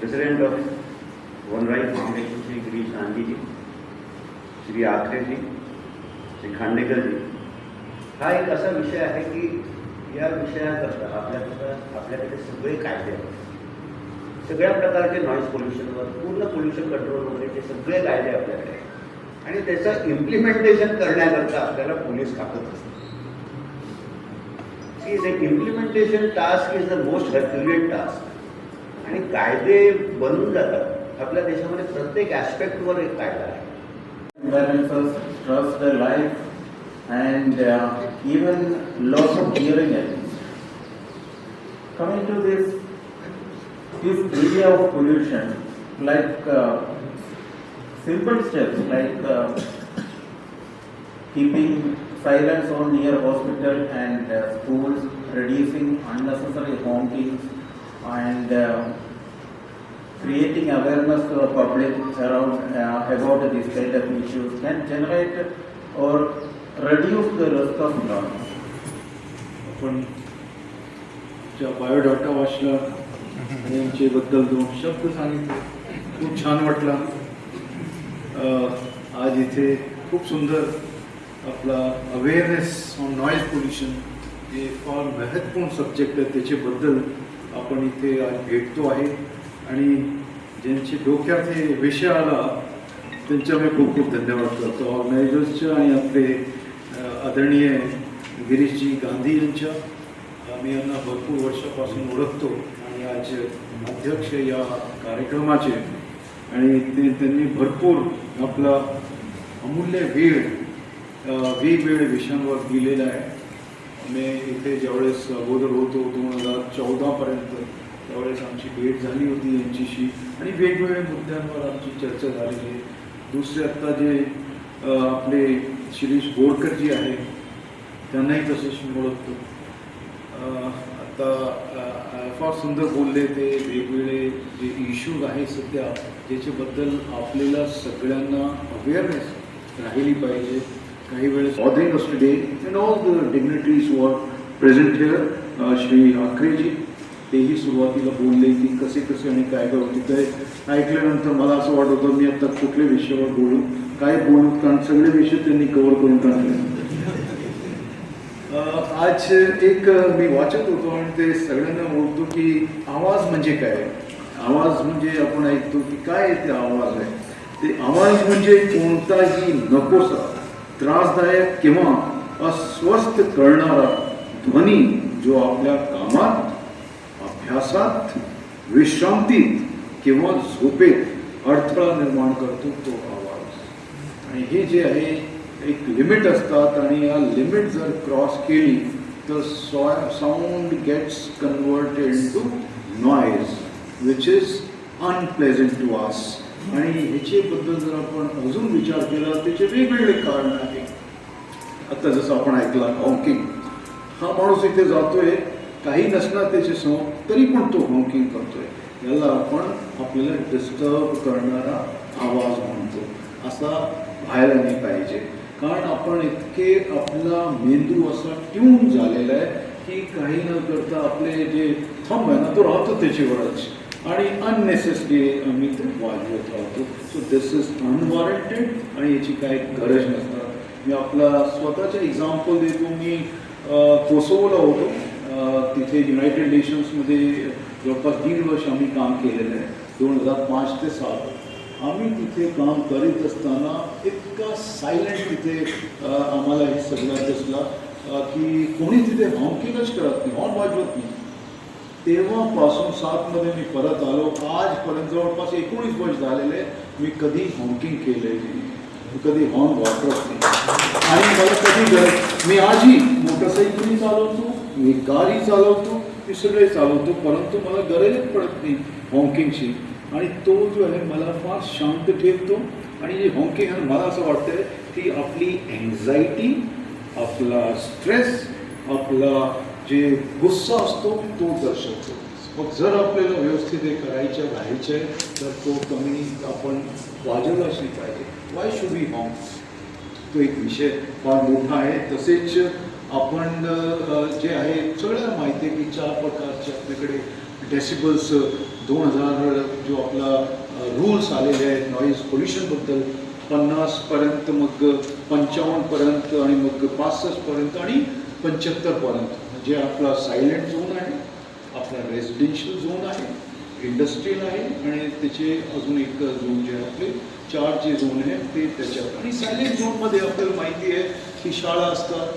President of one right foundation Shri Girish Gandhiji Shri Akhareji Shri Khandekarji हा एक असा विषय आहे की या विषयाकरता आपल्याकडं आपल्याकडे सगळे कायदे आहेत. सगळ्या प्रकारचे नॉईज पोल्युशनवर पूर्ण पोल्युशन कंट्रोल वगैरेचे सगळे कायदे आपल्याकडे आहेत. आणि त्याचं इम्प्लिमेंटेशन करण्याकरता आपल्याला पोलीस ताकद असते. की the implementation task is the most herculean task आणि कायदे बनून जातात आपल्या देशामध्ये प्रत्येक ॲस्पेक्टवर एक कायदा आहे environmentals, trust their life and uh, even loss of hearing aids. Coming to this, this area of pollution, like uh, simple steps like uh, keeping silence on near hospital and uh, schools, reducing unnecessary honking And uh, creating awareness to the public around uh, about these kind of issues can generate or reduce the risk of noise. आपण ज्या biodata वाचला आणि यांच्याबद्दल दोन शब्द सांगितले खूप छान वाटला आज इथे खूप सुंदर आपला अवेअरनेस ऑन नॉईज पोल्युशन हे फार महत्त्वपूर्ण सब्जेक्ट आहे त्याच्याबद्दल आपण इथे आज भेटतो आहे. आणि ज्यांचे डोक्यात हे विषय आला त्यांच्या मी खूप खूप धन्यवाद करतो. ऑर्गनायझर्सच्या आणि आपले आदरणीय गिरीशजी गांधी यांच्या आम्ही यांना भरपूर वर्षापासून ओळखतो. आणि आज अध्यक्ष या कार्यक्रमाचे आणि ते त्यांनी भरपूर आपला अमूल्य वेळ वेगवेगळ्या विषयांवर दिलेला आहे. मी इथे ज्यावेळेस अगोदर होतो दोन हजार चौदापर्यंत त्यावेळेस आमची भेट झाली होती यांच्याशी. आणि वेगवेगळ्या मुद्द्यांवर आमची चर्चा झालेली आहे. दुसरे आत्ता जे आपले शिरीष बोरकरजी आहे त्यांनाही तसंच मी ओळखतो. आता फार सुंदर बोलले ते वेगवेगळे जे इश्यूज आहे सध्या त्याच्याबद्दल आपल्याला सगळ्यांना अवेअरनेस राहिली पाहिजे. काही वेळेस bothering us today and the the dignitaries present are present here, uh, Shri Akhareji तेही सुरुवातीला बोलले की कसे कसे आणि काय काय होते ते ऐकल्यानंतर मला असं वाटत होतं मी आता कुठल्या विषयावर बोलू? काय बोलू? कारण सगळे विषय त्यांनी कव्हर करून टाकले. आज एक मी वाचत होतो आणि ते सगळ्यांना बोलतो की आवाज म्हणजे काय? आवाज म्हणजे आपण ऐकतो की काय ते आवाज आहे? ते आवाज म्हणजे कोणताही नकोसा. त्रासदायक किंवा अस्वस्थ करणारा ध्वनी जो आपल्या कामात अभ्यासात विश्रांतीत किंवा झोपेत अडथळा निर्माण करतो तो आवाज. आणि हे जे आहे एक लिमिट असतात आणि या लिमिट जर क्रॉस केली तर sound gets converted to noise which is unpleasant to us आणि ह्याच्याबद्दल जर आपण अजून विचार केला त्याचे वेगवेगळे कारण आहे आता जसं आपण ऐकला हॉकिंग हा माणूस इथे जातोय काही नसणार त्याचे समोर तरी पण तो हॉकिंग करतोय. याला आपण आपल्याला डिस्टर्ब करणारा आवाज म्हणतो. असा व्हायला नाही पाहिजे. कारण आपण इतके आपला मेंदू असा ट्यून झालेला आहे की काही न करता आपले जे थंब आहे ना तो राहतो त्याच्यावरच. आणि अननेसेसरी आम्ही ते वाजवत राहतो. सो दिस इज अनवॉरंटेड आणि याची काही गरज नसतात मी आपला स्वतःचे एक्झाम्पल देतो. मी कोसोवला होतो. तिथे युनायटेड नेशन्समध्ये जवळपास दीड वर्ष आम्ही काम केलेलं आहे. दोन हजार पाच ते सात. आम्ही तिथे काम करीत असताना इतका सायलेंट तिथे आम्हाला हे सगळं दिसला की कोणी तिथे हॉकिंगच करत नाही हॉर्न वाजवत नाही. तेव्हापासून सातमध्ये मी परत आलो. आजपर्यंत जवळपास एकोणीस वर्ष झालेले मी कधी हॉकिंग केले मी कधी हॉर्न वापरत नाही. आणि मला कधी गरज मी आजही मोटरसायकली चालवतो मी गाडी चालवतो मी सगळे चालवतो परंतु मला गरजच पडत नाही हॉकिंगची आणि तो जो आहे मला फार शांत ठेवतो. आणि जे हॉकिंग आहे मला असं वाटतं की आपली अँझायटी आपला स्ट्रेस आपला जे गुस्सा असतो तो दर्शवतो. मग जर आपल्याला व्यवस्थित हे करायचं राहायचं आहे तर तो कमी आपण वाजवला असली पाहिजे वाय शुड बी हॉम तो एक विषय फार मोठा आहे. तसेच आपण जे आहे सगळ्यांना माहिती आहे की चार प्रकारचे आपल्याकडे डेसिबल्स दोन हजार जो आपला रूल्स आलेले आहेत नॉईज पोल्युशनबद्दल पन्नासपर्यंत मग पंचावन्नपर्यंत आणि मग पासष्टपर्यंत आणि पंच्याहत्तरपर्यंत जे आपला सायलेंट झोन आहे आपला रेसिडेन्शियल झोन आहे इंडस्ट्रियल आहे आणि त्याचे अजून एक झोन जे आहे आपले चार जे झोन आहे ते त्याच्यात आणि सायलेंट झोनमध्ये आपल्याला माहिती आहे की शाळा असतात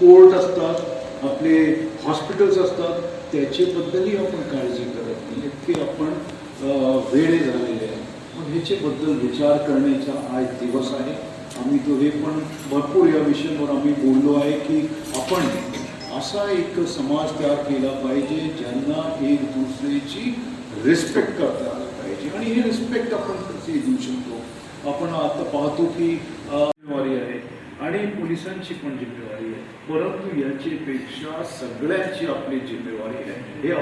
कोर्ट असतात आपले हॉस्पिटल्स असतात त्याच्याबद्दलही आपण काळजी करत नाही. इतके आपण वेळे झालेले आहे मग ह्याच्याबद्दल विचार करण्याचा आज दिवस आहे. आम्ही तो हे पण भरपूर या विषयावर आम्ही बोललो आहे की आपण असा एक समाज तयार केला पाहिजे ज्यांना एक दुसऱ्याची रिस्पेक्ट करता आलं पाहिजे. आणि हे रिस्पेक्ट आपण कसे देऊ शकतो? आपण आता पाहतो की जिम्मेवारी आहे आणि पोलिसांची पण जिम्मेवारी आहे. परंतु याच्यापेक्षा सगळ्यांची आपली जिम्मेवारी आहे. हे